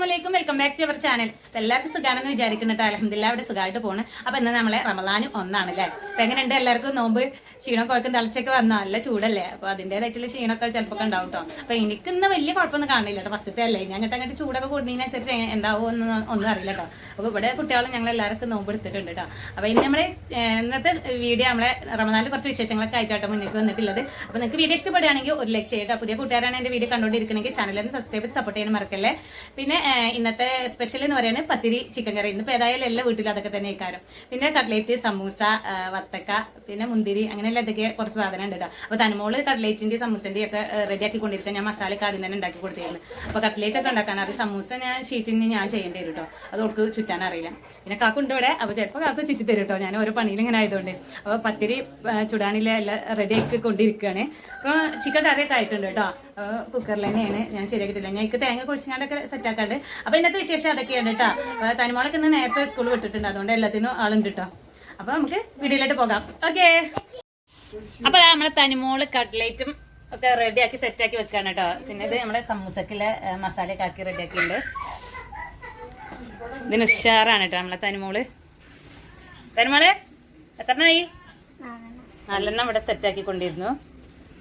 Friends welcome back to our channel എല്ലാവർക്കും സുഖമാണെന്ന് വിചാരിക്കുന്നുണ്ട് അലഹമില്ല അവിടെ സുഖമായിട്ട് പോണ്. അപ്പൊ ഇന്ന് നമ്മളെ റമലാനും ഒന്നാണ് അല്ലേ അപ്പൊ എങ്ങനെയുണ്ട്? എല്ലാവർക്കും നോമ്പ് ക്ഷീണം കുഴക്കും തിളച്ചൊക്കെ വന്ന നല്ല ചൂടല്ലേ? അപ്പൊ അതിന്റെതായിട്ടുള്ള ക്ഷീണമൊക്കെ ചിലപ്പോൾ ഉണ്ടാവും കേട്ടോ അപ്പൊ എനിക്ക് ഇന്ന് വലിയ കുഴപ്പമൊന്നും കാണില്ല കേട്ടോ ഫസ്റ്റത്തെ അല്ലേ? ഞാൻ അങ്ങോട്ട് അങ്ങോട്ട് ചൂടൊക്കെ കൂടുന്നതിനനുസരിച്ച് എന്താവോ എന്ന് ഒന്നും അറിയില്ല കേട്ടോ അപ്പൊ ഇവിടെ കുട്ടികളും ഞങ്ങൾ എല്ലാവർക്കും നോമ്പ് എടുത്തിട്ടുണ്ട് കേട്ടോ അപ്പൊ ഇനി നമ്മൾ ഇന്നത്തെ വീഡിയോ നമ്മളെ റമദാനിൽ കുറച്ച് വിശേഷങ്ങളൊക്കെ ആയിട്ടാണ് മുന്നേക്ക് വന്നിട്ടുള്ളത്. അപ്പൊ നിങ്ങൾക്ക് വീഡിയോ ഇഷ്ടപ്പെടുകയാണെങ്കിൽ ഒരു ലൈക്ക് ചെയ്യട്ടോ. പുതിയ കൂട്ടുകാരാണ് എന്റെ വീഡിയോ കണ്ടുകൊണ്ടിരിക്കണമെങ്കിൽ ചാനലിന് സബ്സ്ക്രൈബ് സപ്പോർട്ട് ചെയ്യാൻ മറക്കല്ലേ? പിന്നെ ഇന്നത്തെ സ്പെഷ്യൽ എന്ന് പറയുന്നത് പത്തിരി ചിക്കൻ കറി ഇന്നിപ്പോൾ ഏതായാലും എല്ലാ വീട്ടിലും അതൊക്കെ തന്നെ ഇക്കാരം പിന്നെ കട്ട്ലേറ്റ് സമൂസ വത്തക്ക പിന്നെ മുന്തിരി ഇതൊക്കെ കുറച്ച് സാധനം ഉണ്ട് കേട്ടോ അപ്പോൾ തനുമോൾ കട്ട്ലേറ്റിന്റെ സമൂസന്റെ ഒക്കെ റെഡി ആക്കി കൊണ്ടിരിക്കാൻ ഞാൻ മസാല കാടിന് തന്നെ ഉണ്ടാക്കി കൊടുത്തിരുന്നു. അപ്പോൾ കട്ട്ലേറ്റ് ഒക്കെ ഉണ്ടാക്കാൻ അത് സമൂസ ഞാൻ ഷീറ്റിന് ഞാൻ ചെയ്യേണ്ടി വരും കേട്ടോ അത് അവൾക്ക് ചുറ്റാൻ അറിയില്ല. പിന്നെ കാക്കുണ്ട് ഇവിടെ. അപ്പോൾ ചിലപ്പോൾ കാക്ക് ചുറ്റി തരും കേട്ടോ ഞാൻ ഓരോ പണിയിൽ ഇങ്ങനെ ആയതുകൊണ്ട്. അപ്പോൾ പത്തിരി ചുടാനില്ല എല്ലാം റെഡി ആക്കി കൊണ്ടിരിക്കുകയാണ് അപ്പോൾ ചിക്കൻ കറിയൊക്കെ ആയിട്ടുണ്ട് കേട്ടോ കുക്കറിൽ തന്നെയാണ്. ഞാൻ ശരിയാക്കിയിട്ടില്ല. ഞാൻ എനിക്ക് തേങ്ങ കുഴിച്ചാണ്ടൊക്കെ സെറ്റ് ആക്കാണ്ട്. അപ്പോൾ ഇന്നത്തെ വിശേഷം അതൊക്കെയാണ് കേട്ടോ തനിമോളൊക്കെ ഇന്ന് നേരത്തെ സ്കൂൾ വിട്ടിട്ടുണ്ട്. അതുകൊണ്ട് എല്ലാത്തിനും ആളുണ്ട് കേട്ടോ അപ്പോൾ നമുക്ക് വീഡിയോയിലോട്ട് പോകാം. ഓക്കേ അപ്പൊ നമ്മളെ തനിമോൾ കട്ട്ലേറ്റും ഒക്കെ റെഡിയാക്കി സെറ്റാക്കി വെക്കാണ് കേട്ടോ. പിന്നെ ഇത് നമ്മളെ സമൂസക്കിലെ മസാലയൊക്കെ ആക്കി റെഡിയാക്കിയിട്ടുണ്ട്. ഇതിന് ഉഷാറാണ് കേട്ടോ നമ്മളെ തനിമോൾ. തനിമോൾ എത്രണ്ണായി? നല്ലെണ്ണം ഇവിടെ സെറ്റാക്കി കൊണ്ടിരുന്നു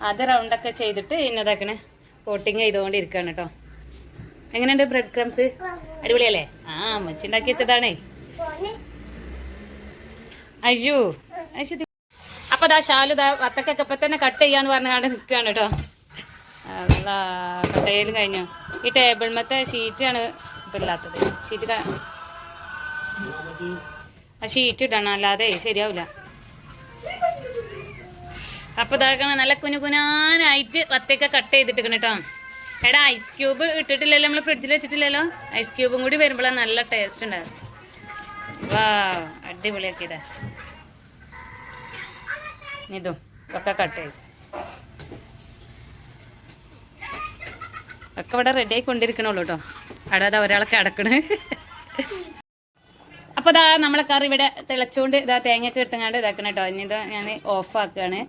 അത് റൗണ്ടൊക്കെ ചെയ്തിട്ട് ഇന്നതാക്കണേ കോട്ടിങ് ചെയ്തുകൊണ്ടിരിക്കുകയാണ് കേട്ടോ. എങ്ങനെയുണ്ട് ബ്രെഡ് ക്രംസ് അടിപൊളിയല്ലേ? ആ മച്ചുണ്ടാക്കി വെച്ചതാണേ. അയ്യോ അയ്യോ അപ്പൊ ദാ ശാലു ദാ വത്തക്കൊക്കെ ഇപ്പൊ തന്നെ കട്ട് ചെയ്യാന്ന് പറഞ്ഞാണ്ട് നിൽക്കുകയാണ് കേട്ടോ അല്ല കട്ട് ചെയ്യലും കഴിഞ്ഞു. ഈ ടേബിൾ ടേബിൾമത്തെ ഷീറ്റാണ് ഇപ്പൊ ഇല്ലാത്തത്. ഷീറ്റ് ആ ഷീറ്റ് ഇടണം അല്ലാതെ ശരിയാവില്ല അപ്പൊ ഇതാക്കണ നല്ല കുനുകുനാനായിട്ട് വത്തയൊക്കെ കട്ട് ചെയ്തിട്ടിരിക്കണം കേട്ടോ എടാ ഐസ് ക്യൂബ് ഇട്ടിട്ടില്ലല്ലോ നമ്മൾ ഫ്രിഡ്ജിൽ വെച്ചിട്ടില്ലല്ലോ? ഐസ് ക്യൂബും കൂടി വരുമ്പോഴാണ് നല്ല ടേസ്റ്റ് ഉണ്ടാവും വാ അടിപൊളിയാക്കിയതാ. ഇതും ഒക്കെ കട്ട് ചെയ്ത് ഒക്കെ ഇവിടെ റെഡി ആയി കൊണ്ടിരിക്കണുള്ളൂ കേട്ടോ അടാതെ ഒരാളൊക്കെ ഒരാളെ കിടക്കണ്. അപ്പോൾ ഇതാ നമ്മളെ കറി ഇവിടെ തിളച്ചുകൊണ്ട് ഇതാ തേങ്ങയൊക്കെ ഇട്ടുങ്ങാണ്ട് ഇതാക്കണം കേട്ടോ ഇനി ഇതാ ഞാൻ ഓഫ് ആക്കുകയാണ്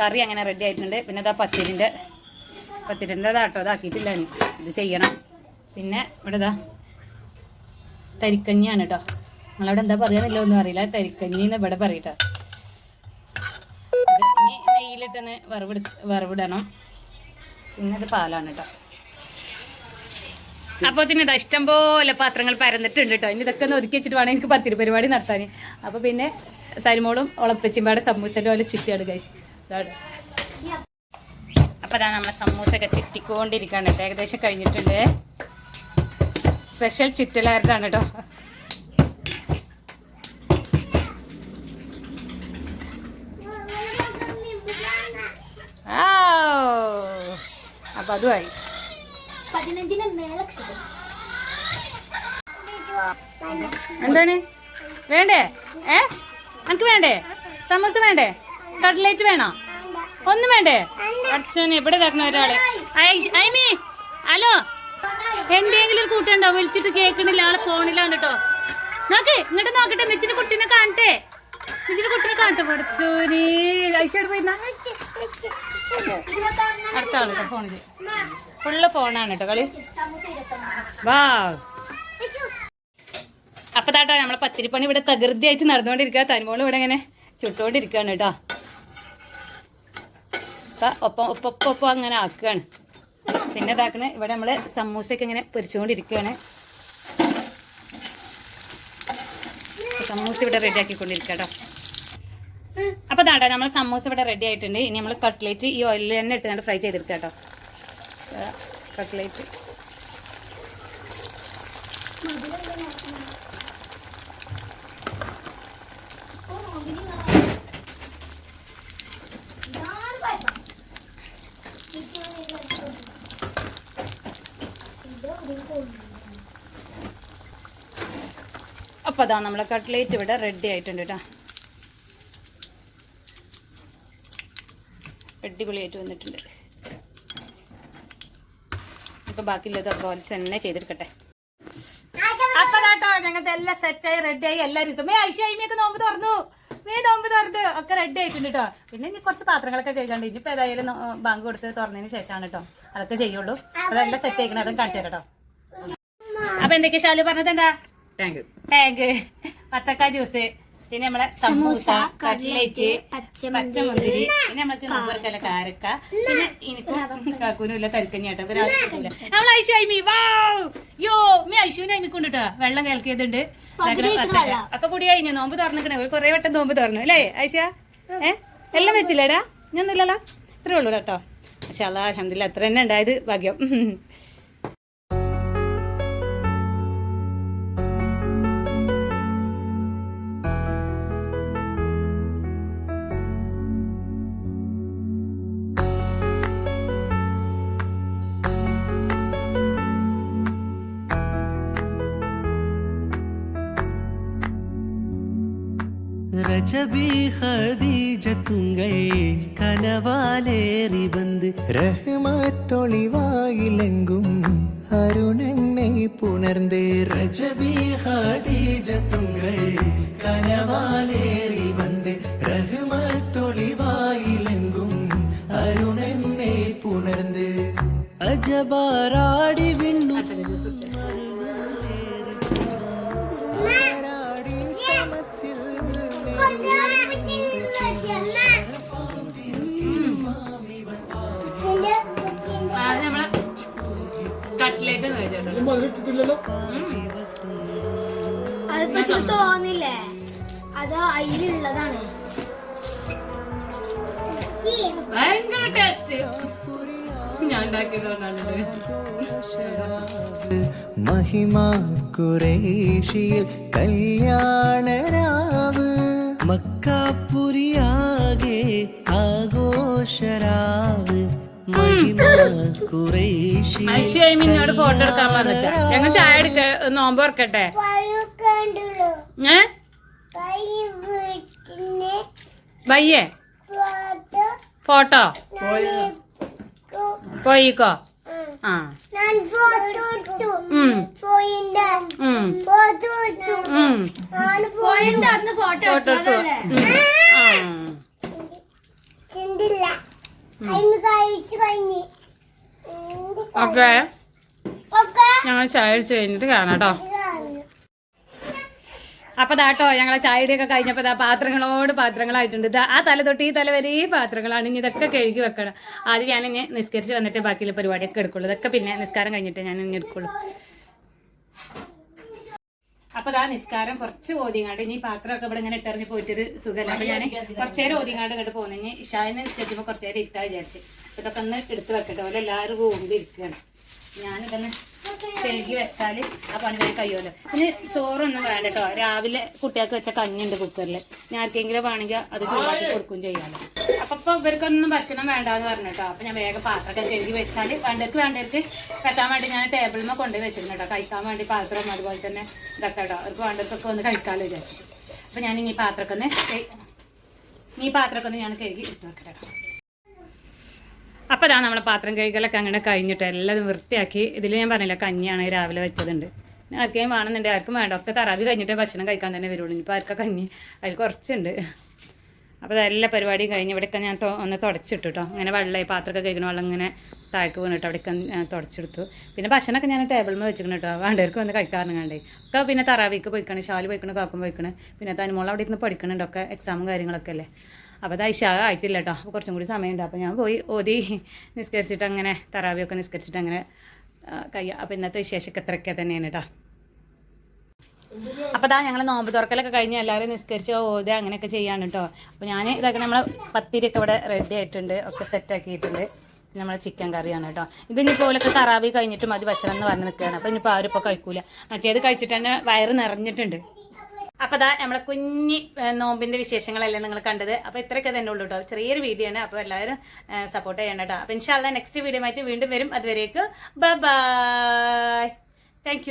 കറി അങ്ങനെ റെഡി ആയിട്ടുണ്ട്. പിന്നെ ഇതാ പത്തിരിന്റെ പത്തിരിന്റെ ഇതാട്ടോ ഇതാക്കിയിട്ടില്ല ഇനി. ഇത് ചെയ്യണം. പിന്നെ ഇവിടെ ഇതാ തരിക്കഞ്ഞിയാണ് കേട്ടോ നമ്മളവിടെ എന്താ പറയാന്നില്ല ഒന്നും അറിയില്ല. തരിക്കഞ്ഞി എന്ന് ഇവിടെ പറയട്ടോ ഇനി നെയ്യിലിട്ടൊന്ന് വറവിട് വറവിടണം. പിന്നെ ഇത് പാലാണ് കേട്ടോ അപ്പോൾ പിന്നെ ഇഷ്ടം പോലെ പാത്രങ്ങൾ പരന്നിട്ടുണ്ട് കേട്ടോ ഇനി ഇതൊക്കെ ഒന്ന് ഒതുക്കി വെച്ചിട്ട് വേണം എനിക്ക് പത്തിരി പരിപാടി നടത്താൻ അപ്പോൾ പിന്നെ തരിമോളും ഉളപ്പച്ചിമ്പാടെ സമൂസന്റെ പോലെ ചുറ്റിയാണ് ഗൈസ് ഇതാണ് അപ്പോൾ അതാ നമ്മളെ സമൂസയൊക്കെ ചുറ്റിക്കൊണ്ടിരിക്കുകയാണ് കേട്ടോ ഏകദേശം കഴിഞ്ഞിട്ടുണ്ട്. സ്പെഷ്യൽ ചുറ്റലായിട്ടാണ് കേട്ടോ ആ അപ്പോൾ അതുമായി എന്താണ്? വേണ്ടേ? ഏ? എനിക്ക് വേണ്ടേ? സമോസ വേണ്ടേ? കട്ട്ലേറ്റ് വേണോ? ഒന്നും വേണ്ടേ? അച്ഛന് എവിടെ തരണം ഒരാൾ. ഐമി ഹലോ. എന്തെങ്കിലും ഒരു കൂട്ടുണ്ടോ? വിളിച്ചിട്ട് കേൾക്കണില്ല. ആളെ ഫോണിലാണ് കേട്ടോ നോക്ക് ഇങ്ങോട്ട് നോക്കട്ടെ. മിച്ചിന്റെ കുട്ടീനെ കാണട്ടെ. മിച്ചിന്റെ കുട്ടീനെ കാണട്ടെ. പഠിച്ചോനി. ഐശോട് പോയിരുന്ന? അടുത്ത കേട്ടോ ഫോണിൽ. ഫുള്ള് ഫോണാണ് കേട്ടോ കളി. വാ. അപ്പൊ താട്ടോ നമ്മളെ പത്തിരിപ്പണി ഇവിടെ തകൃതിയായിട്ട് നടന്നുകൊണ്ടിരിക്കുക തനിമോൾ ഇവിടെ ഇങ്ങനെ ചുട്ടുകൊണ്ടിരിക്കുകയാണ് കേട്ടോ അപ്പം ഒപ്പം ഒപ്പൊപ്പം ഒപ്പം ഒപ്പം അങ്ങനെ ആക്കുകയാണ്. പിന്നെ ഇതാക്കണ ഇവിടെ നമ്മൾ സമൂസയൊക്കെ ഇങ്ങനെ പൊരിച്ചുകൊണ്ടിരിക്കുകയാണ്. സമൂസ ഇവിടെ റെഡി ആക്കിക്കൊണ്ടിരിക്കാം കേട്ടോ അപ്പൊ താട്ടോ നമ്മൾ സമൂസ ഇവിടെ റെഡി ആയിട്ടുണ്ട്. ഇനി നമ്മൾ കട്ട്ലേറ്റ് ഈ ഓയിലിൽ തന്നെ ഇട്ടുകൊണ്ട് ഫ്രൈ ചെയ്തെടുക്കുക കേട്ടോ കട്ട്ലേറ്റ് അപ്പോൾ അതാ നമ്മളെ കട്ട്ലേറ്റ് ഇവിടെ റെഡി ആയിട്ടുണ്ട് കേട്ടോ അടിപൊളിയായിട്ട് വന്നിട്ടുണ്ട്. ഇപ്പൊ ബാക്കിയുള്ളത് അതുപോലെ തന്നെ ചെയ്തെടുക്കട്ടെ. അപ്പൊ കേട്ടോ ഞങ്ങൾക്ക് എല്ലാം സെറ്റായി റെഡിയായി എല്ലാവരും എല്ലാരും മേ ഐശ്വര്യമൊക്കെ നോമ്പ് തുറന്നു. മേ നോമ്പ് തുറന്ന്. ഒക്കെ റെഡി ആയിട്ടുണ്ട് കേട്ടോ പിന്നെ ഇനി കുറച്ച് പാത്രങ്ങളൊക്കെ കഴിക്കാണ്ട് ഇനിയിപ്പോ ഏതായാലും ബാങ്ക് കൊടുത്ത് തുറന്നതിന് ശേഷമാണ് കേട്ടോ അതൊക്കെ ചെയ്യുള്ളൂ. അതെല്ലാം സെറ്റ് ആയിക്കണം അതും കാണിച്ചു കേട്ടോ അപ്പൊ എന്തൊക്കെയാ ഷാലു പറഞ്ഞത് എന്താ? ടാങ്ക് ടാങ്ക് വത്തക്ക ജ്യൂസ് പിന്നെ നമ്മളെ സമൂസ കട്ട്ലേറ്റ് പച്ചമുന്തിരി പിന്നെ നമ്മൾക്ക് നോമ്പറക്കല്ല കാരക്ക. പിന്നെ എനിക്കും കാക്കൂനും ഇല്ല കിട്ടൂല നമ്മൾ ഐശു ഐമി വാവ് യോ മീ ഐശുവിനെ ഐമി കൊണ്ടിട്ടോ വെള്ളം കലക്കിയതുണ്ട്. ഒക്കെ കൂടി കഴിഞ്ഞു. നോമ്പ് തുറന്നിക്കണേ. ഒരു കുറെ വട്ടം നോമ്പ് തുറന്നു. അല്ലേ ഐശ? ഏ? എല്ലാം വെച്ചില്ലേടാ? ഞാനൊന്നുമില്ലല്ലോ ഇത്രേ ഉള്ളൂ കേട്ടോ. പക്ഷെ അല്ല അലഹമില്ല അത്ര തന്നെ ഉണ്ടായത് ഭാഗ്യം. രജബി ഹദീജ തുങ്കൾ രജബി ഹദീജ തുങ്കൾ കനവാലേറി വന്ന് രഹ്മത്തൊളിവായിലെങ്കും അരുണെന്നെ പുണർന്ന് അജബാരാടി കട്ട്ലേറ്റ് അതിപ്പോ തോന്നില്ലേ അത് അതിലുള്ളതാണ് ഭയങ്കര ടേസ്റ്റ്. ഞാൻ മഹിമാ കുറേശിയിൽ കല്യാണരാവ്. മക്കാപ്പുരിയാകെ ആഘോഷരാവ്. ഐശ്വര്യമിന്നോട് ഫോട്ടോ എടുക്കാൻ പറഞ്ഞ ഞങ്ങൾ ചായ എടുക്ക നോമ്പ് ഓർക്കട്ടെ ഏ? വയ്യേ? ഫോട്ടോ? പോയിക്കോ? ആ. ഞാൻ ഫോട്ടോ ഫോട്ടോ ഇട്ടു ഉം പോയിന്റെ അവിടുന്ന് ഫോട്ടോ ഫോട്ടോ എടുത്തു ആ ചിന്തില്ല അതിന് കഴിച്ചു കഴിഞ്ഞ് ഓക്കെ. ഞങ്ങൾ ചായ അടിച്ച് കഴിഞ്ഞിട്ട് കാണാം കേട്ടോ. അപ്പൊ ദാട്ടോ ഞങ്ങളെ ചായയുടെയൊക്കെ കഴിഞ്ഞപ്പോ ദാ പാത്രങ്ങളോട് പാത്രങ്ങളായിട്ടുണ്ട്. ആ തല തൊട്ട് ഈ തല വരെ പാത്രങ്ങളാണ്. ഇനി ഇതൊക്കെ കഴുകി വെക്കണം. ആദ്യം ഞാൻ ഇനി നിസ്കരിച്ച് വന്നിട്ട് ബാക്കിയുള്ള പരിപാടിയൊക്കെ എടുക്കുള്ളൂ. ഇതൊക്കെ പിന്നെ നിസ്കാരം കഴിഞ്ഞിട്ട് ഞാൻ ഇനി എടുക്കുള്ളൂ. അപ്പൊ ആ നിസ്കാരം കുറച്ച് ഓതിങ്ങാണ്ട് ഇനി പാത്രമൊക്കെ ഇവിടെ ഇങ്ങനെ ഇട്ടറിഞ്ഞ് പോയിട്ടൊരു സുഖമല്ല അപ്പൊ ഞാൻ കുറച്ച് നേരം ഓതിങ്ങാണ്ട് ഇങ്ങോട്ട് പോകുന്നെങ്കിൽ ഇനി ഇഷാവിനെ നിസ്കരിച്ചപ്പോൾ കുറച്ചേരം ഇട്ടാ വിചാരിച്ചു. ഇതൊക്കെ ഒന്ന് എടുത്ത് വെക്കട്ടെ. അവരെല്ലാവരും റൂമിൽ ഇരിക്കുകയാണ് ഞാനിതൊന്ന് കഴുകി വെച്ചാൽ ആ പണി വേഗം കഴിയുമല്ലോ. പിന്നെ ചോറൊന്നും വേണ്ട കേട്ടോ. രാവിലെ കുട്ടികൾക്ക് വെച്ച കഞ്ഞിണ്ട് കുക്കറിൽ ഞാൻ ആർക്കെങ്കിലും വേണമെങ്കിൽ അത് ചൂടാക്കി കൊടുക്കുകയും ചെയ്യാമല്ലോ അപ്പൊ ഇപ്പൊ ഇവർക്കൊന്നും ഭക്ഷണം വേണ്ടാന്ന് പറഞ്ഞു കേട്ടോ. അപ്പൊ ഞാൻ വേഗം പാത്രമൊക്കെ കഴുകി വെച്ചാൽ വേണ്ടവർക്ക് വേണ്ടവർക്ക് വെക്കാൻ വേണ്ടി ഞാൻ ടേബിളിൽ കൊണ്ടുപോയി വെച്ചിരുന്നു കഴിക്കാൻ വേണ്ടി പാത്രം അതുപോലെ തന്നെ ഇതൊക്കെ കേട്ടോ. അവർക്ക് വേണ്ടവർക്കൊക്കെ ഒന്ന് കഴിക്കാമല്ലോ വിചാരിച്ചു അപ്പൊ ഞാൻ ഇനി പാത്രമൊക്കെ ഒന്ന് ഈ പാത്രമൊക്കെ ഒന്ന് ഞാൻ കഴുകി ഇട്ട് വെക്കട്ടെ കേട്ടോ. അപ്പോൾ ഇതാ നമ്മളെ പാത്രം കഴുകലൊക്കെ അങ്ങനെ കഴിഞ്ഞിട്ട് എല്ലാം വൃത്തിയാക്കി. ഇതിൽ ഞാൻ പറഞ്ഞില്ല കഞ്ഞിയാണ് രാവിലെ വെച്ചതുണ്ട്. ആർക്കേം വേണമെന്നുണ്ട് ആർക്കും വേണ്ട. ഒക്കെ തറാവി കഴിഞ്ഞിട്ട് ഭക്ഷണം കഴിക്കാൻ തന്നെ വരുള്ളൂ. ഇനിയിപ്പോൾ ആർക്കാ കഞ്ഞി? അതിൽ കുറച്ചുണ്ട്. അപ്പോൾ അതെല്ലാ പരിപാടിയും കഴിഞ്ഞ് ഇവിടെയൊക്കെ ഞാൻ ഒന്ന് തുടച്ചിട്ടു കേട്ടോ അങ്ങനെ വെള്ളം പാത്രമൊക്കെ കഴിക്കണ വെള്ളം ഇങ്ങനെ താഴേക്ക് വീണിട്ട് അവിടെയൊക്കെ തുടച്ചെടുത്തു. പിന്നെ ഭക്ഷണമൊക്കെ ഞാൻ ടേബിളിൽ വെച്ചിരിക്കണം കേട്ടോ. വേണ്ടവർക്ക് വന്ന് കഴിക്കാറുണ്ട് കണ്ടേ. ഒക്കെ പിന്നെ തറാവിക്ക് പോയിക്കണം ഷാൽ പോയിക്കണം കാക്കും പോയിക്കണം. പിന്നെ തനുമോൾ അവിടെ ഇരുന്ന് പഠിക്കണുണ്ടൊക്കെ എക്സാമും കാര്യങ്ങളൊക്കെ അല്ലേ? അപ്പോൾ അത് ഇഷ ആയിട്ടില്ല കേട്ടോ കുറച്ചും കൂടി സമയമുണ്ട്. അപ്പോൾ ഞാൻ പോയി ഓതി നിസ്കരിച്ചിട്ട് അങ്ങനെ തറാവിയൊക്കെ നിസ്കരിച്ചിട്ട് അങ്ങനെ കയ്യ അപ്പോൾ ഇന്നത്തെ വിശേഷമൊക്കെ ഇത്രയൊക്കെ തന്നെയാണ് കേട്ടോ അപ്പോൾ അതാ ഞങ്ങൾ നോമ്പ് തുറക്കലൊക്കെ കഴിഞ്ഞ് എല്ലാവരും നിസ്കരിച്ച് ഓത് അങ്ങനെയൊക്കെ ചെയ്യാണ് കേട്ടോ അപ്പോൾ ഞാൻ ഇതൊക്കെ നമ്മളെ പത്തിരിയൊക്കെ ഇവിടെ റെഡി ആയിട്ടുണ്ട്. ഒക്കെ സെറ്റ് ആക്കിയിട്ടുണ്ട്. നമ്മളെ ചിക്കൻ കറിയാണ് കേട്ടോ ഇതിനിപ്പോൾ ഓലൊക്കെ തറാവി കഴിഞ്ഞിട്ട് മതി ഭക്ഷണം എന്ന് പറഞ്ഞ് നിൽക്കുകയാണ് അപ്പോൾ ഇനിയിപ്പോൾ ആരും ഇപ്പോൾ കഴിക്കൂല. മറ്റേത് കഴിച്ചിട്ട് തന്നെ വയറ് നിറഞ്ഞിട്ടുണ്ട്. അപ്പോൾ അതാ നമ്മളെ കുഞ്ഞി നോമ്പിന്റെ വിശേഷങ്ങളല്ലേ നിങ്ങൾ കണ്ടത്. അപ്പോൾ ഇത്രയൊക്കെ തന്നെ ഉള്ളൂ കേട്ടോ ചെറിയൊരു വീഡിയോ ആണ്. അപ്പോൾ എല്ലാവരും സപ്പോർട്ട് ചെയ്യണം കേട്ടോ അപ്പോൾ ഇൻഷാല്ല നെക്സ്റ്റ് വീഡിയോ ആയിട്ട് വീണ്ടും വരും. അതുവരേക്ക് ബൈ ബൈ താങ്ക്